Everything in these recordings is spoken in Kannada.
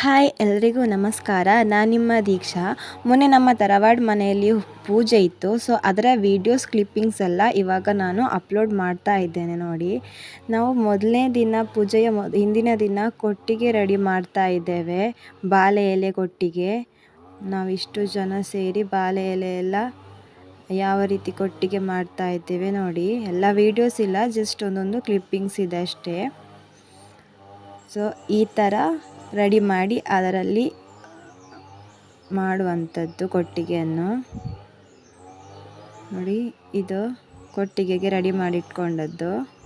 ಹಾಯ್, ಎಲ್ರಿಗೂ ನಮಸ್ಕಾರ. ನಾನು ನಿಮ್ಮ ದೀಕ್ಷಾ. ಮೊನ್ನೆ ನಮ್ಮ ತರವಾಡ್ ಮನೆಯಲ್ಲಿ ಪೂಜೆ ಇತ್ತು. ಸೊ ಅದರ ವೀಡಿಯೋಸ್ ಕ್ಲಿಪ್ಪಿಂಗ್ಸ್ ಎಲ್ಲ ಇವಾಗ ನಾನು ಅಪ್ಲೋಡ್ ಮಾಡ್ತಾ ಇದ್ದೇನೆ ನೋಡಿ. ನಾವು ಮೊದಲನೇ ದಿನ ಪೂಜೆಯ ಹಿಂದಿನ ದಿನ ಕೊಟ್ಟಿಗೆ ರೆಡಿ ಮಾಡ್ತಾ ಇದ್ದೇವೆ, ಬಾಳೆ ಎಲೆ ಕೊಟ್ಟಿಗೆ. ನಾವಿಷ್ಟು ಜನ ಸೇರಿ ಬಾಳೆ ಎಲೆ ಎಲ್ಲ ಯಾವ ರೀತಿ ಕೊಟ್ಟಿಗೆ ಮಾಡ್ತಾ ಇದ್ದೇವೆ ನೋಡಿ. ಎಲ್ಲ ವೀಡಿಯೋಸ್ ಇಲ್ಲ ಜಸ್ಟ್ ಒಂದೊಂದು ಕ್ಲಿಪ್ಪಿಂಗ್ಸ್ ಇದೆ ಅಷ್ಟೇ. ಸೊ ಈ ಥರ ರೆಡಿ ಮಾಡಿ ಅದರಲ್ಲಿ ಮಾಡುವಂಥದ್ದು ಕೊಟ್ಟಿಗೆಯನ್ನು. ನೋಡಿ, ಇದು ಕೊಟ್ಟಿಗೆಗೆ ರೆಡಿ ಮಾಡಿಟ್ಕೊಂಡದ್ದು.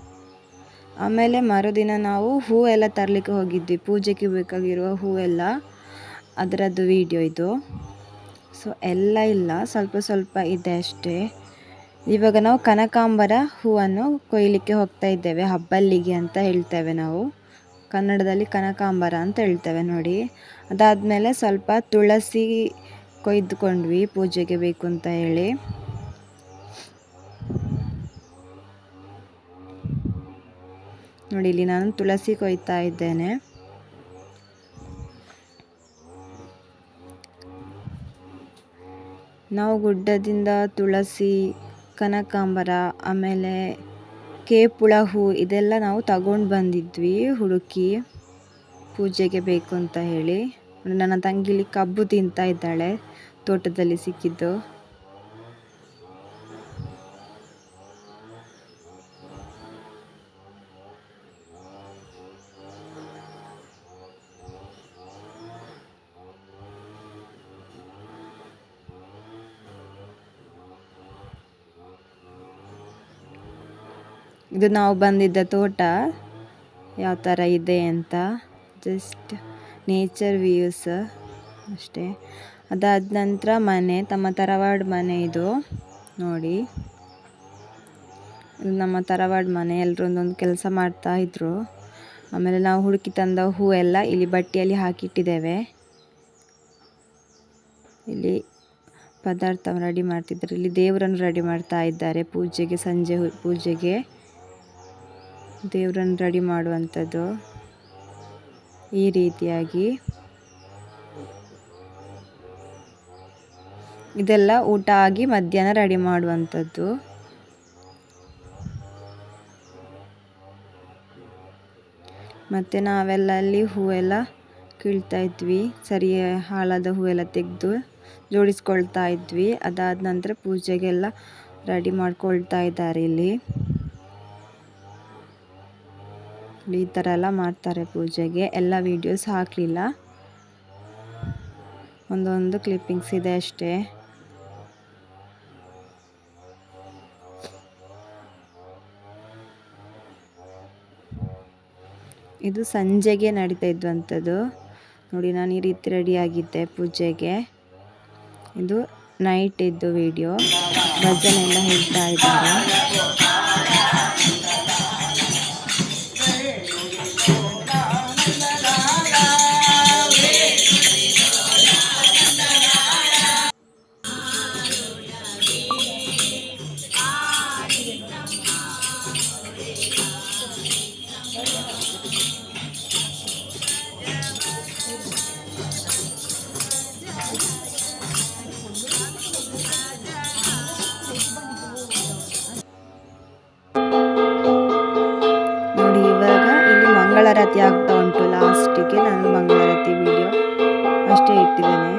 ಆಮೇಲೆ ಮರುದಿನ ನಾವು ಹೂವೆಲ್ಲ ತರಲಿಕ್ಕೆ ಹೋಗಿದ್ವಿ. ಪೂಜೆಗೆ ಬೇಕಾಗಿರುವ ಹೂವೆಲ್ಲ, ಅದರದ್ದು ವಿಡಿಯೋ ಇದು. ಸೊ, ಎಲ್ಲ ಇಲ್ಲ. ಸ್ವಲ್ಪ ಸ್ವಲ್ಪ ಇದೆ ಅಷ್ಟೇ. ಇವಾಗ ನಾವು ಕನಕಾಂಬರ ಹೂವನ್ನು ಕೊಯ್ಲಿಕ್ಕೆ ಹೋಗ್ತಾ ಇದ್ದೇವೆ. ಹಬ್ಬಲ್ಲಿಗೆ ಅಂತ ಹೇಳ್ತೇವೆ ನಾವು. ಕನ್ನಡದಲ್ಲಿ ಕನಕಾಂಬರ ಅಂತ ಹೇಳ್ತೇವೆ ನೋಡಿ. ಅದಾದಮೇಲೆ ಸ್ವಲ್ಪ ತುಳಸಿ ಕೊಯ್ದುಕೊಂಡ್ವಿ, ಪೂಜೆಗೆ ಬೇಕು ಅಂತ ಹೇಳಿ. ನೋಡಿ, ಇಲ್ಲಿ ನಾನು ತುಳಸಿ ಕೊಯ್ತಾ ಇದ್ದೇನೆ. ನಾವು ಗುಡ್ಡದಿಂದ ತುಳಸಿ, ಕನಕಾಂಬರ, ಆಮೇಲೆ ಕೇಪುಳ ಹೂ ಇದೆಲ್ಲ ನಾವು ತಗೊಂಡು ಬಂದಿದ್ವಿ. ಹುಡುಕಿ ಪೂಜೆಗೆ ಬೇಕು ಅಂತ ಹೇಳಿ. ನನ್ನ ತಂಗಿಲಿ ಕಬ್ಬು ತಿಂತಾ ಇದ್ದಾಳೆ, ತೋಟದಲ್ಲಿ ಸಿಕ್ಕಿದ್ದು. ಇದು ನಾವು ಬಂದಿದ್ದ ತೋಟ ಯಾವ ಥರ ಇದೆ ಅಂತ ಜಸ್ಟ್ ನೇಚರ್ ವ್ಯೂಸ್ ಅಷ್ಟೇ. ಅದಾದ ನಂತರ ಮನೆ, ತಮ್ಮ ತರವಾಡು ಮನೆ ಇದು. ನೋಡಿ. ಇದು ನಮ್ಮ ತರವಾಡು ಮನೆ ಎಲ್ಲರೂ ಒಂದೊಂದು ಕೆಲಸ ಮಾಡ್ತಾ ಇದ್ರು. ಆಮೇಲೆ ನಾವು ಹುಡುಕಿ ತಂದ ಹೂ ಎಲ್ಲ ಇಲ್ಲಿ ಬಟ್ಟೆಯಲ್ಲಿ ಹಾಕಿಟ್ಟಿದ್ದೇವೆ. ಇಲ್ಲಿ ಪದಾರ್ಥ ರೆಡಿ ಮಾಡ್ತಿದ್ದಾರೆ ಇಲ್ಲಿ ದೇವರನ್ನು ರೆಡಿ ಮಾಡ್ತಾ ಇದ್ದಾರೆ. ಪೂಜೆಗೆ, ಸಂಜೆ ಪೂಜೆಗೆ. ದೇವ್ರನ್ನ ರೆಡಿ ಮಾಡುವಂಥದ್ದು ಈ ರೀತಿಯಾಗಿ. ಇದೆಲ್ಲ ಊಟ ಆಗಿ ಮಧ್ಯಾಹ್ನ ರೆಡಿ ಮಾಡುವಂಥದ್ದು. ಮತ್ತು ನಾವೆಲ್ಲ ಅಲ್ಲಿ ಹೂವೆಲ್ಲ ಕೀಳ್ತಾ ಇದ್ವಿ. ಸರಿ, ಹಾಳಾದ ಹೂವೆಲ್ಲ ತೆಗೆದು ಜೋಡಿಸ್ಕೊಳ್ತಾ ಇದ್ವಿ. ಅದಾದ ನಂತರ ಪೂಜೆಗೆಲ್ಲ ರೆಡಿ ಮಾಡ್ಕೊಳ್ತಾ ಇದ್ದಾರೆ ಇಲ್ಲಿ. ಈ ಥರ ಎಲ್ಲ ಮಾಡ್ತಾರೆ ಪೂಜೆಗೆ. ಎಲ್ಲ ವೀಡಿಯೋಸ್ ಹಾಕಲಿಲ್ಲ. ಒಂದೊಂದು ಕ್ಲಿಪ್ಪಿಂಗ್ಸ್ ಇದೆ ಅಷ್ಟೇ. ಇದು ಸಂಜೆಗೆ ನಡೀತಾ ಇದ್ದಂಥದ್ದು ನೋಡಿ, ನಾನು ಈ ರೀತಿ ರೆಡಿಯಾಗಿದ್ದೆ ಪೂಜೆಗೆ. ಇದು ನೈಟ್ ಇದ್ದು ವಿಡಿಯೋ ಭಜನೆ ಎಲ್ಲ ಹೇಳ್ತಾ ಇದ್ದಾರೆ. ಮಂಗಳಾರತಿ ಆಗ್ತಾ ಉಂಟು ಲಾಸ್ಟಿಗೆ. ನಾನು ಮಂಗಳಾರತಿ ವಿಡಿಯೋ ಅಷ್ಟೇ ಇಟ್ಟಿದ್ದೇನೆ.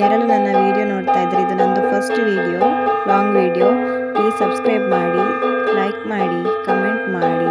ಯಾರೆಲ್ಲ ನನ್ನ ವಿಡಿಯೋ ನೋಡ್ತಾ ಇದ್ದರೆ ಇದು ನಂದು first video long video please subscribe ಮಾಡಿ ಲೈಕ್ ಮಾಡಿ ಕಮೆಂಟ್ ಮಾಡಿ.